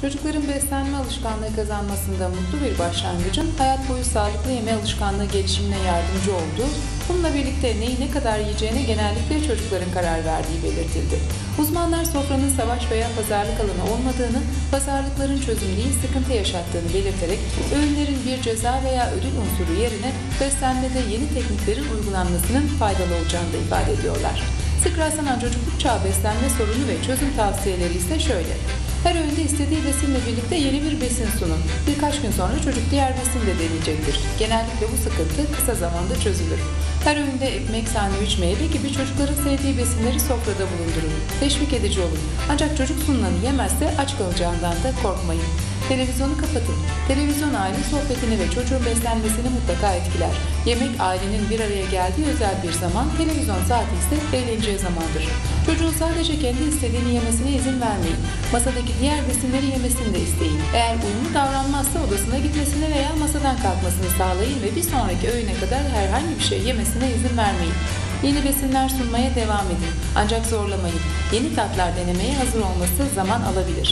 Çocukların beslenme alışkanlığı kazanmasında mutlu bir başlangıcın hayat boyu sağlıklı yeme alışkanlığı gelişimine yardımcı olduğu, bununla birlikte neyi ne kadar yiyeceğine genellikle çocukların karar verdiği belirtildi. Uzmanlar sofranın savaş veya pazarlık alanı olmadığını, pazarlıkların çözüm değil sıkıntı yaşattığını belirterek öğünlerin bir ceza veya ödül unsuru yerine beslenmede yeni tekniklerin uygulanmasının faydalı olacağını da ifade ediyorlar. Sık rastlanan çocukluk çağı beslenme sorunu ve çözüm tavsiyeleri ise şöyle. Her öğünde istediği besinle birlikte yeni bir besin sunun. Birkaç gün sonra çocuk diğer besin de deneyecektir. Genellikle bu sıkıntı kısa zamanda çözülür. Her öğünde ekmek, sandviç, meyve gibi çocukların sevdiği besinleri sofrada bulundurun. Teşvik edici olun. Ancak çocuk sunulanı yemezse aç kalacağından da korkmayın. Televizyonu kapatın. Televizyon aile sohbetini ve çocuğun beslenmesini mutlaka etkiler. Yemek ailenin bir araya geldiği özel bir zaman, televizyon saati ise eğleneceği zamandır. Çocuğun sadece kendi istediğini yemesine izin vermeyin. Masadaki diğer besinleri yemesini de isteyin. Eğer uyumlu davranmazsa odasına gitmesine veya masadan kalkmasını sağlayın ve bir sonraki öğüne kadar herhangi bir şey yemesine izin vermeyin. Yeni besinler sunmaya devam edin. Ancak zorlamayın. Yeni tatlar denemeye hazır olması zaman alabilir.